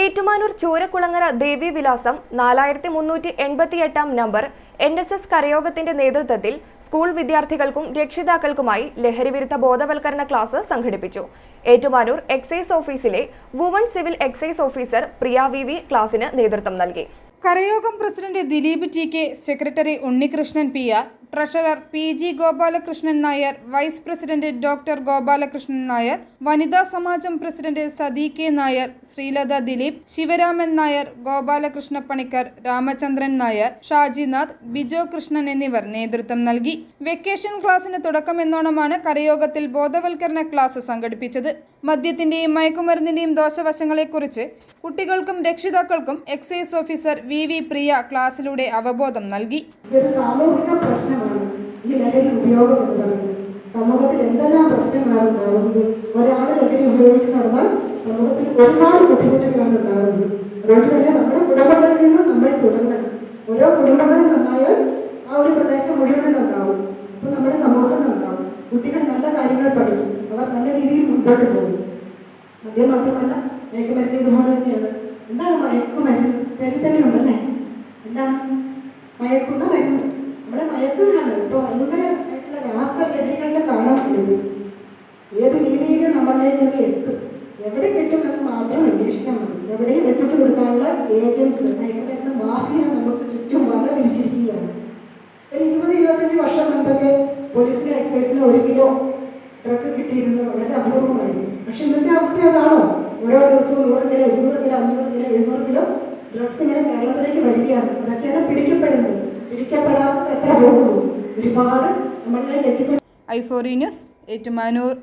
ഏറ്റുമാനൂർ ചൂരക്കുളങ്ങര ദേവീവിലാസം നാലായിരത്തി മുന്നൂറ്റി എൺപത്തി എട്ടാം നമ്പർ എൻ എസ് എസ് കരയോഗത്തിന്റെ നേതൃത്വത്തിൽ സ്കൂൾ വിദ്യാർത്ഥികൾക്കും രക്ഷിതാക്കൾക്കുമായി ലഹരിവിരുദ്ധ ബോധവൽക്കരണ ക്ലാസ് സംഘടിപ്പിച്ചു. ഏറ്റുമാനൂർ എക്സൈസ് ഓഫീസിലെ woman civil excise officer Priya V V ക്ലാസിന് നേതൃത്വം നൽകി. കരയോഗം president Dileep T K secretary Unnikrishnan P R treasurer P G Gopalakrishnan Nair vice president doctor Gopalakrishnan Nair വനിതാ സമാജം പ്രസിഡന്റ് സതി കെ നായർ ശ്രീലത ദിലീപ് ശിവരാമൻ നായർ ഗോപാലകൃഷ്ണ പണിക്കർ രാമചന്ദ്രൻ നായർ ഷാജിനാഥ് ബിജോ കൃഷ്ണൻ എന്നിവർ നേതൃത്വം നൽകി. വെക്കേഷൻ ക്ലാസിന് തുടക്കമെന്നോണമാണ് കരയോഗത്തിൽ ബോധവൽക്കരണ ക്ലാസ് സംഘടിപ്പിച്ചത്. മദ്യത്തിന്റെയും മയക്കുമരുന്നിന്റെയും ദോഷവശങ്ങളെക്കുറിച്ച് കുട്ടികൾക്കും രക്ഷിതാക്കൾക്കും excise officer V V Priya ക്ലാസ്സിലൂടെ അവബോധം നൽകി. സാമൂഹിക പ്രശ്നമാണ് ഈ ലഹരി ഉപയോഗം എന്ന് പറയുന്നത്. സമൂഹത്തിൽ എന്തെല്ലാം പ്രശ്നങ്ങളാണ് ഉണ്ടാകുന്നത്? ഒരാൾ ലഹരി ഉപയോഗിച്ച് നടന്നാൽ സമൂഹത്തിൽ ഒരുപാട് ബുദ്ധിമുട്ടുകളാണ് ഉണ്ടാകുന്നത്. അതുകൊണ്ട് തന്നെ നമ്മുടെ കുടുംബങ്ങളിൽ നിന്ന് നമ്മൾ തുടങ്ങണം. ഓരോ കുടുംബങ്ങളും നന്നായാൽ ആ ഒരു പ്രദേശം മുഴുവൻ നന്നാവും. അപ്പോൾ നമ്മുടെ സമൂഹം നന്നാവും. കുട്ടികൾ നല്ല കാര്യങ്ങൾ പഠിക്കും. അവർ നല്ല രീതിയിൽ മുൻപോട്ട് പോകും. മദ്യം മാത്രമല്ല മയക്കുമരുന്ന് ഇതുപോലെ തന്നെയാണ്. എന്താണ് മയക്കുമരുന്ന്? പേരിൽ തന്നെ ഉണ്ടല്ലേ? എന്താണ്? മയക്കുന്ന മരുന്ന്. നമ്മളെ മയക്കുന്നതാണ് ഇപ്പോൾ ഭയങ്കരമായിട്ടുള്ള രാസലഹരികളുടെ കാലമാണിത് ഏത് രീതിയിൽ നമ്മളിലേക്ക് അത് എത്തും. എവിടെ കിട്ടുമെന്ന് മാത്രം അന്വേഷിച്ചാൽ മതി. എവിടെയും എത്തിച്ചു കൊടുക്കാനുള്ള ഏജൻസ് മയക്കുമരുന്ന് മാഫിയ നമുക്ക് ചുറ്റും വല വിരിച്ചിരിക്കുകയാണ്. ഒരു ഇരുപത് ഇരുപത്തഞ്ച് വർഷം മുമ്പൊക്കെ പോലീസിന് എക്സൈസിന് ഒരു കിലോ ഡ്രഗ് കിട്ടിയിരുന്നത് വളരെ അപൂർവമായിരുന്നു. പക്ഷെ ഇന്നത്തെ അവസ്ഥ അതാണോ? ഓരോ ദിവസവും നൂറ് കിലോ ഇരുന്നൂറ് കിലോ അഞ്ഞൂറ് കിലോ എഴുന്നൂറ് കിലോ ഡ്രഗ്സ് ഇങ്ങനെ കേരളത്തിലേക്ക് വരികയാണ്. അതൊക്കെയാണ് പിടിക്കപ്പെടുന്നത്. പിടിക്കപ്പെടാത്തത് എത്ര പോകുന്നു? ഒരുപാട് നമ്മളിലേക്ക് എത്തിക്കൊണ്ട് ഐഫോറി ന്യൂസ് ഏറ്റുമാനൂർ.